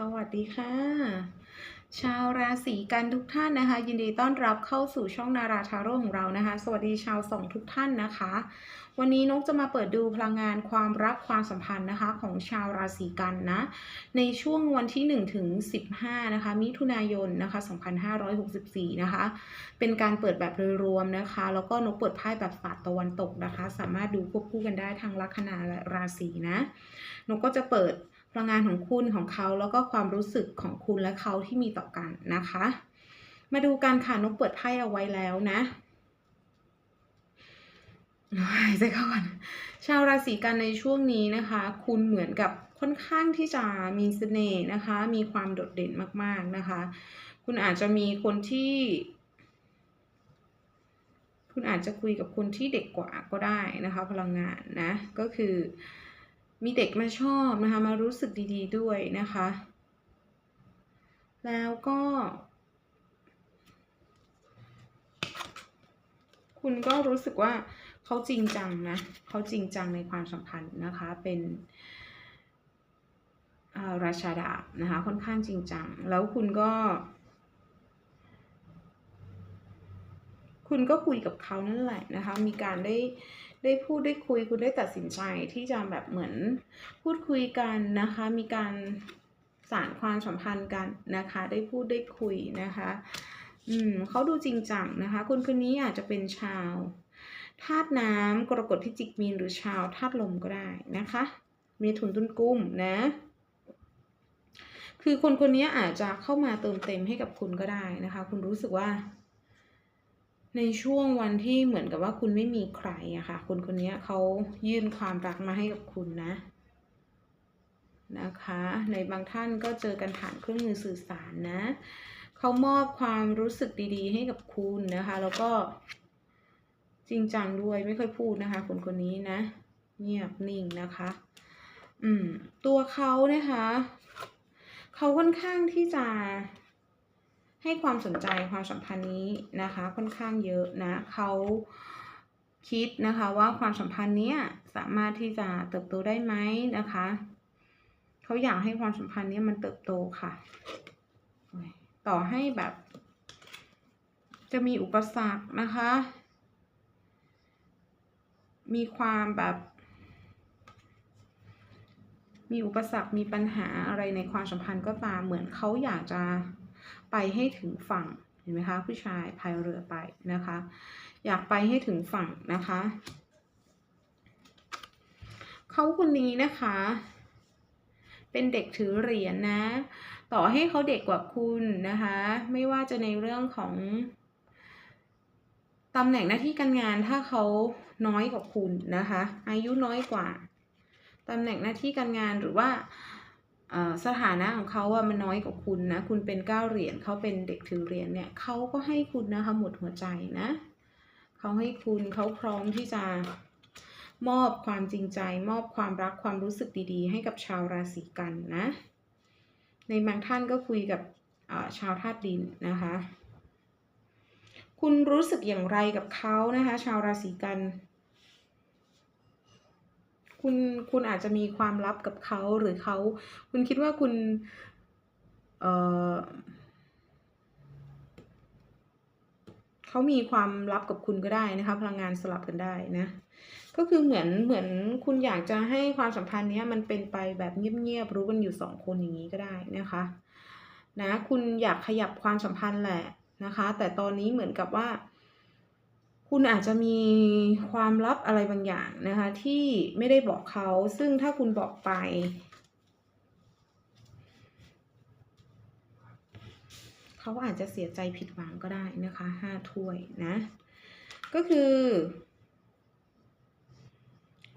สวัสดีค่ะ ชาวราศีกันทุกท่านนะคะ ยินดีต้อนรับเข้าสู่ช่องนาราทาโร่ของเรานะคะ สวัสดีชาวสองทุกท่านนะคะ วันนี้นกจะมาเปิดดูพลังงานความรักความสัมพันธ์นะคะ ของชาวราศีกันนะ ในช่วงวันที่1ถึง15นะคะ มิถุนายนนะคะ 2564 นะคะ เป็นการเปิดแบบโดยรวมนะคะ แล้วก็นกเปิดไพ่แบบศาสตร์ตะวันตกนะคะ สามารถดูควบคู่กันได้ทางลัคนาและราศีนะนกก็จะเปิด พลังงานของคุณของเขาแล้วก็ความรู้สึกของคุณและเขาที่มีต่อกันนะคะ มาดูการค่ะนกเปิดไพ่เอาไว้แล้วนะหายใจเข้าก่อนชาวราศีกันในช่วงนี้นะคะ คุณเหมือนกับค่อนข้างที่จะมีเสน่ห์นะคะ มีความโดดเด่นมากๆนะคะ คุณอาจจะมีคนที่ คุณอาจจะคุยกับคนที่เด็กกว่าก็ได้นะคะ พลังงานนะ ก็คือ มีเด็กมาชอบนะคะ มารู้สึกดี ๆ ด้วยนะคะ แล้วก็ คุณก็รู้สึกว่าเขาจริงจังนะเขาจริงจังในความสัมพันธ์นะคะ เป็นราชาดาบนะคะ ค่อนข้างจริงจัง แล้วคุณก็ คุณก็คุยกับเขานั่นแหละนะคะ มีการได้ ได้พูดได้คุยคุณได้ตัดสินใจที่จะแบบเหมือนพูดคุยกันนะคะ มีการสานความสัมพันธ์กันนะคะ ได้พูดได้คุยนะคะ อืมเขาดูจริงจังนะคะ คนคนนี้อาจจะเป็นชาวธาตุน้ำกรกฎพิจิกมีนหรือชาวธาตุลมก็ได้นะคะเมถุนตุนกุ้มนะ คือคนคนนี้อาจจะเข้ามาเติมเต็มให้กับคุณก็ได้นะคะ คุณรู้สึกว่า ในช่วงวันที่เหมือนกับว่าคุณไม่มีใครอะค่ะคนคนนี้เขายื่นความรักมาให้กับคุณนะนะคะ ในบางท่านก็เจอกันผ่านเครื่องมือสื่อสารนะเขามอบความรู้สึกดีๆ ให้กับคุณนะคะ แล้วก็จริงจังด้วยไม่ค่อยพูดนะคะ คนคนนี้นะ เงียบนิ่งนะคะ อืมตัวเขานะคะเขาค่อนข้างที่จะ ให้ความสนใจความสัมพันธ์นี้นะคะ ค่อนข้างเยอะนะเขาคิดนะคะว่าความสัมพันธ์เนี้ยสามารถที่จะเติบโตได้ไหมนะคะเขาอยากให้ความสัมพันธ์เนี้ยมันเติบโตค่ะ ต่อให้แบบ จะมีอุปสรรคนะคะ มีความแบบ มีอุปสรรคมีปัญหาอะไรในความสัมพันธ์ก็ตามเหมือนเขาอยากจะ ไปให้ถึงฝั่งเห็นไหมคะผู้ชายพายเรือไปนะคะ อยากไปให้ถึงฝั่งนะคะเขาคนนี้นะคะ เป็นเด็กถือเหรียญนะ ต่อให้เขาเด็กกว่าคุณนะคะ ไม่ว่าจะในเรื่องของตำแหน่งหน้าที่การงานถ้าเขาน้อยกว่าคุณนะคะ อายุน้อยกว่าตำแหน่งหน้าที่การงานหรือว่า สถานะของเขาอะมันน้อยกว่าคุณนะ คุณเป็นเก้าเหรียญเขาเป็นเด็กถือเหรียญเนี่ยเขาก็ให้คุณนะคะหมดหัวใจนะเขาให้คุณเขาพร้อมที่จะมอบความจริงใจ มอบความรักความรู้สึกดีๆ ให้กับชาวราศีกันนะ ในบางท่านก็คุยกับชาวธาตุดินนะคะ คุณรู้สึกอย่างไรกับเขานะคะ ชาวราศีกัน คุณคุณอาจจะมีความลับกับเขาหรือเขาคุณคิดว่าคุณเออเขามีความลับกับคุณก็ได้นะคะ พลังงานสลับกันได้นะก็คือเหมือนเหมือนคุณอยากจะให้ความสัมพันธ์นี้มันเป็นไปแบบเงียบๆรู้กันอยู่สองคนอย่างนี้ก็ได้นะคะนะคุณอยากขยับความสัมพันธ์แหละนะคะ แต่ตอนนี้เหมือนกับว่า คุณอาจจะมีความลับอะไรบางอย่างนะคะ ที่ไม่ได้บอกเขา ซึ่งถ้าคุณบอกไป เขาอาจจะเสียใจผิดหวังก็ได้นะคะห้าถ้วยนะ ก็คือ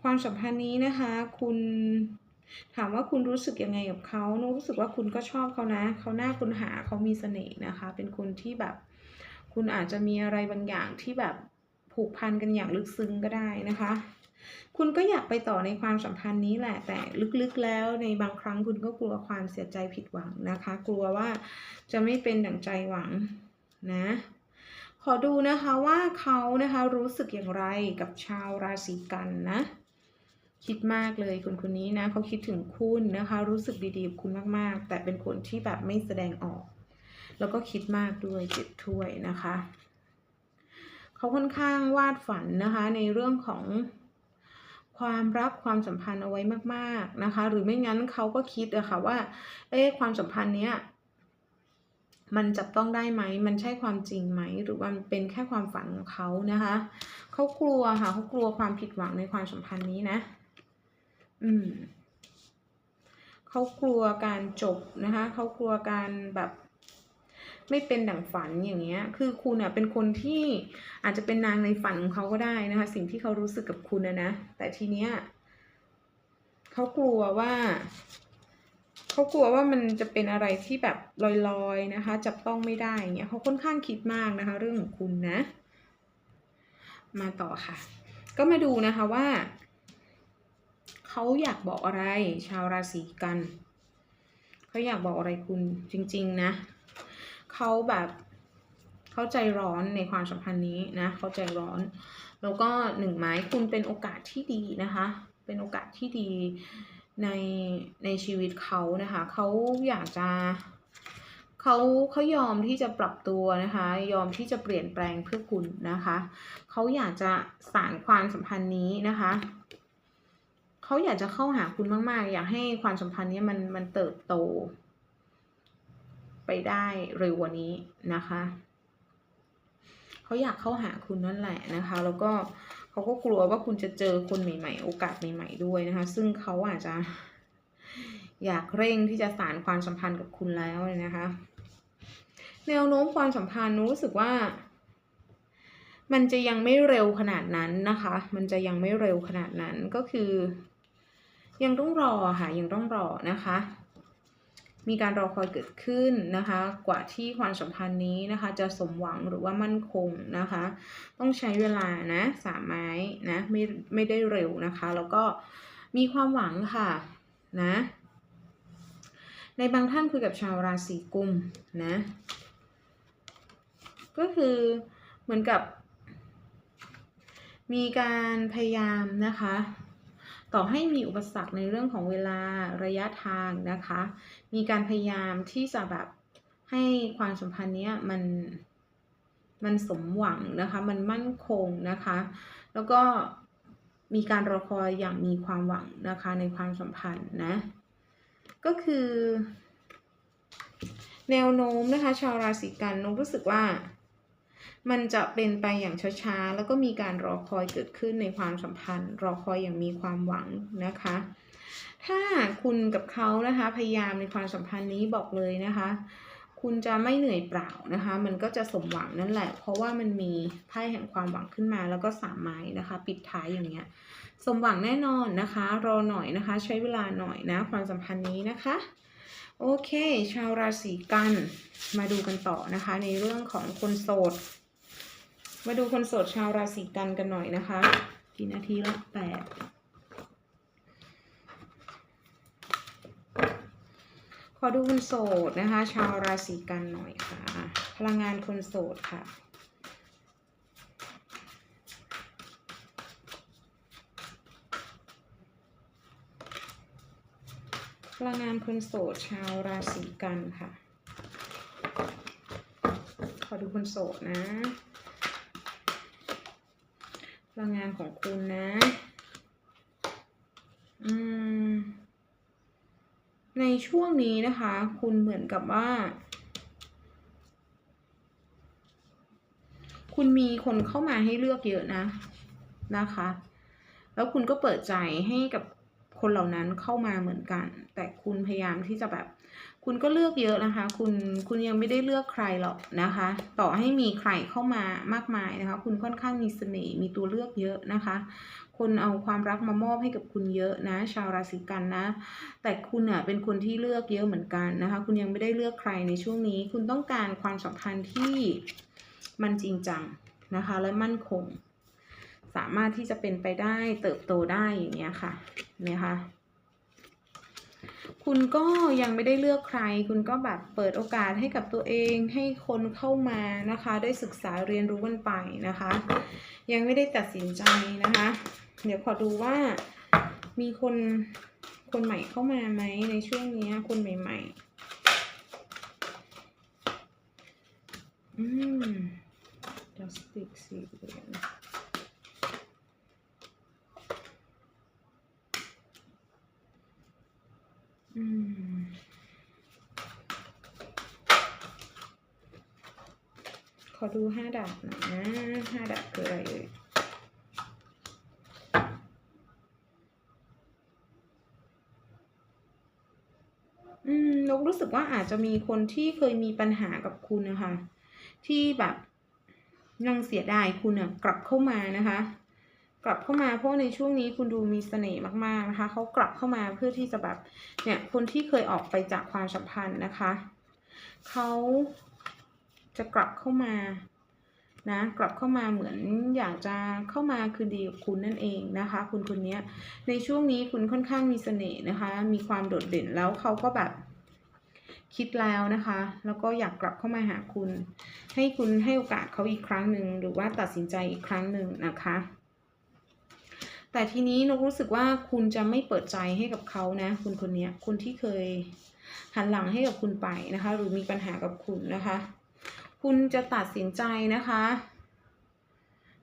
ความสัมพันธ์นี้นะคะ คุณถามว่าคุณรู้สึกยังไงกับเขาโนรู้สึกว่าคุณก็ชอบเขานะ เขาหน้าคุณหาเขามีเสน่ห์นะคะ เป็นคนที่แบบ คุณอาจจะมีอะไรบางอย่างที่แบบ ผูกพันกันอย่างลึกซึ้งก็ได้นะคะ คุณก็อยากไปต่อในความสัมพันธ์นี้แหละ แต่ลึกๆแล้วในบางครั้งคุณก็กลัวความเสียใจผิดหวังนะคะ กลัวว่าจะไม่เป็นดั่งใจหวังนะขอดูนะคะว่าเขานะคะรู้สึกอย่างไรกับชาวราศีกันนะ คิดมากเลยคนคนนี้นะเขาคิดถึงคุณนะคะ รู้สึกดีๆกับคุณมากๆ แต่เป็นคนที่แบบไม่แสดงออก แล้วก็คิดมากด้วยเจ็ดถ้วยนะคะ เขาค่อนข้างวาดฝันนะคะในเรื่องของความรักความสัมพันธ์เอาไว้มากๆนะคะ หรือไม่งั้นเขาก็คิดอะค่ะว่า เอ๊ะความสัมพันธ์เนี้ยมันจับต้องได้ไหม มันใช่ความจริงไหม หรือว่ามันเป็นแค่ความฝันของเขานะคะ เขากลัวค่ะเขากลัวความผิดหวังในความสัมพันธ์นี้นะ อืม เขากลัวการจบนะคะ เขากลัวการแบบ ไม่เป็นดั่งฝันอย่างเงี้ย คือคุณอะเป็นคนที่อาจจะเป็นนางในฝันของเขาก็ได้นะคะ สิ่งที่เขารู้สึกกับคุณนะนะ แต่ทีเนี้ยเขากลัวว่าเขากลัวว่ามันจะเป็นอะไรที่แบบลอยๆนะคะ จับต้องไม่ได้เงี้ยเขาค่อนข้างคิดมากนะคะ เรื่องของคุณนะ มาต่อค่ะ ก็มาดูนะคะว่าเขาอยากบอกอะไร ชาวราศีกันเขาอยากบอกอะไรคุณจริง ๆ นะ เขาแบบเข้าใจร้อนในความสัมพันธ์นี้นะเข้าใจร้อน แล้วก็หนึ่งไม้คุณเป็นโอกาสที่ดีนะคะ เป็นโอกาสที่ดีในในชีวิตเขานะคะเขาอยากจะเขาเขายอมที่จะปรับตัวนะคะ ยอมที่จะเปลี่ยนแปลงเพื่อคุณนะคะเขาอยากจะสานความสัมพันธ์นี้นะคะเขาอยากจะเข้าหาคุณมาก ๆ อยากให้ความสัมพันธ์นี้มันมันเติบโต ไปได้เร็วกว่านี้นะคะเขาอยากเข้าหาคุณนั่นแหละนะคะ แล้วก็เขาก็กลัวว่าคุณจะเจอคนใหม่ ๆ โอกาสใหม่ ๆด้วยนะคะ ซึ่งเขาอาจจะอยากเร่งที่จะสานความสัมพันธ์กับคุณแล้วนะคะ แนวโน้มความสัมพันธ์รู้สึกว่า มันจะยังไม่เร็วขนาดนั้นนะคะ มันจะยังไม่เร็วขนาดนั้นก็คือ ยังต้องรอค่ะยังต้องรอนะคะ มีการรอคอยเกิดขึ้นนะคะ กว่าที่ความสัมพันธ์นี้นะคะ จะสมหวังหรือว่ามั่นคงนะคะ ต้องใช้เวลานะสามไม้นะไม่ไม่ได้เร็วนะคะ แล้วก็มีความหวังค่ะนะในบางท่านคุยกับชาวราศีกุมนะ ก็คือเหมือนกับ มีการพยายามนะคะ ต่อให้มีอุปสรรคในเรื่องของเวลาระยะทางนะคะ มีการพยายามที่จะแบบให้ความสัมพันธ์เนี้ยมันมันสมหวังนะคะ มันมั่นคงนะคะ แล้วก็มีการรอคอยอย่างมีความหวังนะคะในความสัมพันธ์นะ ก็คือ แนวโน้มนะคะ ชาวราศีกันนกรู้สึกว่า มันจะเป็นไปอย่างช้าๆ แล้วก็มีการรอคอยเกิดขึ้นในความสัมพันธ์ รอคอยอย่างมีความหวังนะคะ ถ้าคุณกับเขานะคะพยายามในความสัมพันธ์นี้บอกเลยนะคะ คุณจะไม่เหนื่อยเปล่านะคะ มันก็จะสมหวังนั่นแหละ เพราะว่ามันมีไพ่แห่งความหวังขึ้นมาแล้วก็สามไม้นะคะ ปิดท้ายอย่างเงี้ย สมหวังแน่นอนนะคะ รอหน่อยนะคะ ใช้เวลาหน่อยนะความสัมพันธ์นี้นะคะโอเค ชาวราศีกัน มาดูกันต่อนะคะ ในเรื่องของคนโสด มาดูคนโสดชาวราศีกันกันหน่อยนะคะกี่นาทีแล้วแปดขอดูคนโสดนะคะ ชาวราศีกันหน่อยค่ะ พลังงานคนโสดค่ะพลังงานคนโสดชาวราศีกันค่ะ ขอดูคนโสดนะ ลังงานของคุณนะ อืม ในช่วงนี้นะคะ คุณเหมือนกับว่า คุณมีคนเข้ามาให้เลือกเยอะนะ นะคะ แล้วคุณก็เปิดใจให้กับคนเหล่านั้นเข้ามาเหมือนกัน แต่คุณพยายามที่จะแบบ คุณก็เลือกเยอะนะคะ คุณคุณยังไม่ได้เลือกใครหรอกนะคะ ต่อให้มีใครเข้ามามากมายนะคะ คุณค่อนข้างมีเสน่ห์มีตัวเลือกเยอะนะคะ คนเอาความรักมามอบให้กับคุณเยอะนะ ชาวราศีกันนะ แต่คุณอะเป็นคนที่เลือกเยอะเหมือนกันนะคะ คุณยังไม่ได้เลือกใครในช่วงนี้ คุณต้องการความสัมพันธ์ที่มันจริงจังนะคะ และมั่นคง สามารถที่จะเป็นไปได้เติบโตได้อย่างเงี้ยค่ะเนี่ยค่ะ คุณก็ยังไม่ได้เลือกใคร คุณก็แบบเปิดโอกาสให้กับตัวเอง ให้คนเข้ามานะคะ ได้ศึกษาเรียนรู้กันไปนะคะ ยังไม่ได้ตัดสินใจนะคะ เดี๋ยวขอดูว่ามีคนคนใหม่เข้ามาไหมในช่วงนี้คนใหม่ ๆ อืม Justice สี่เหรียญอืม ขอดูห้าดาบหน่อยนะห้าดาบคืออะไรเอ่ยอืมนกรู้สึกว่าอาจจะมีคนที่เคยมีปัญหากับคุณนะคะ ที่แบบยังเสียดายคุณอะกลับเข้ามานะคะ กลับเข้ามาเพราะในช่วงนี้คุณดูมีเสน่ห์มากๆนะคะเขากลับเข้ามาเพื่อที่จะแบบเนี่ยคนที่เคยออกไปจากความสัมพันธ์นะคะเขา จะกลับเข้ามานะกลับเข้ามาเหมือนอยากจะเข้ามาคืนดีกับคุณนั่นเองนะคะ คุณคนนี้ในช่วงนี้คุณค่อนข้างมีเสน่ห์นะคะ มีความโดดเด่นแล้วเขาก็แบบคิดแล้วนะคะ แล้วก็อยากกลับเข้ามาหาคุณ ให้คุณให้โอกาสเขาอีกครั้งหนึ่งหรือว่าตัดสินใจอีกครั้งหนึ่งนะคะ แต่ทีนี้นกรู้สึกว่าคุณจะไม่เปิดใจให้กับเขานะคุณคนนี้คุณที่เคยหันหลังให้กับคุณไปนะคะ หรือมีปัญหากับคุณนะคะ คุณจะตัดสินใจนะคะ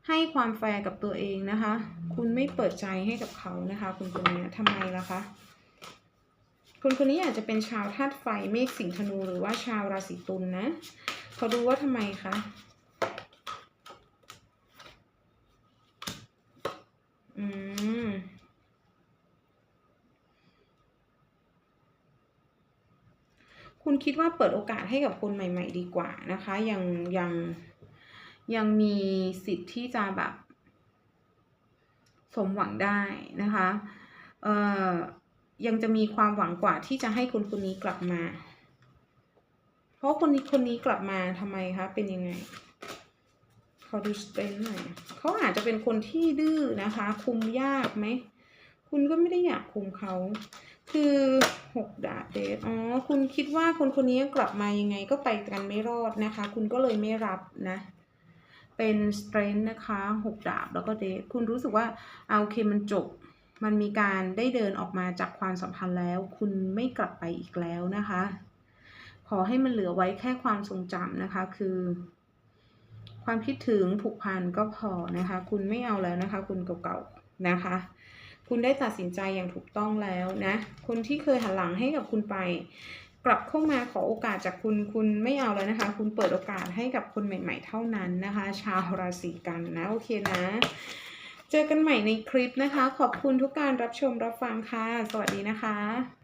ให้ความแฟร์กับตัวเองนะคะ คุณไม่เปิดใจให้กับเขานะคะ คุณคนนี้ทำไมล่ะคะคนคนนี้อาจจะเป็นชาวธาตุไฟเมฆสิงห์ธนูหรือว่าชาวราศีตุลนนะเขาดูว่าทำไมคะอืม คุณคิดว่าเปิดโอกาสให้กับคนใหม่ ๆ ดีกว่านะคะ ยังยังยังมีสิทธิ์ที่จะแบบ สมหวังได้นะคะเอ่อยังจะมีความหวังกว่าที่จะให้คนคนนี้กลับมา เพราะคนนี้คนนี้กลับมาทำไมคะเป็นยังไงเขาดูสเตนหน่อยเขาอาจจะเป็นคนที่ดื้อนะคะ คุมยากไหมคุณก็ไม่ได้อยากคุมเขา คือหกดาเดทอ๋อ คุณคิดว่าคนคนนี้กลับมายังไงก็ไปกันไม่รอดนะคะ คุณก็เลยไม่รับนะ เป็นสเตรนนะคะหกดาบแล้วก็เดทคุณรู้สึกว่าเอาโอเคมันจบ มันมีการได้เดินออกมาจากความสัมพันธ์แล้ว คุณไม่กลับไปอีกแล้วนะคะ ขอให้มันเหลือไว้แค่ความทรงจำนะคะ คือ ความคิดถึงผูกพันก็พอนะคะ คุณไม่เอาแล้วนะคะ คุณเก่าๆนะคะ คุณได้ตัดสินใจอย่างถูกต้องแล้วนะ คนที่เคยหันหลังให้กับคุณไป กลับเข้ามาขอโอกาสจากคุณคุณไม่เอาแล้วนะคะ คุณเปิดโอกาสให้กับคนใหม่ ๆ เท่านั้นนะคะ ชาวราศีกันนะโอเคนะเจอกันใหม่ในคลิปนะคะ ขอบคุณทุกการรับชมรับฟังค่ะ สวัสดีนะคะ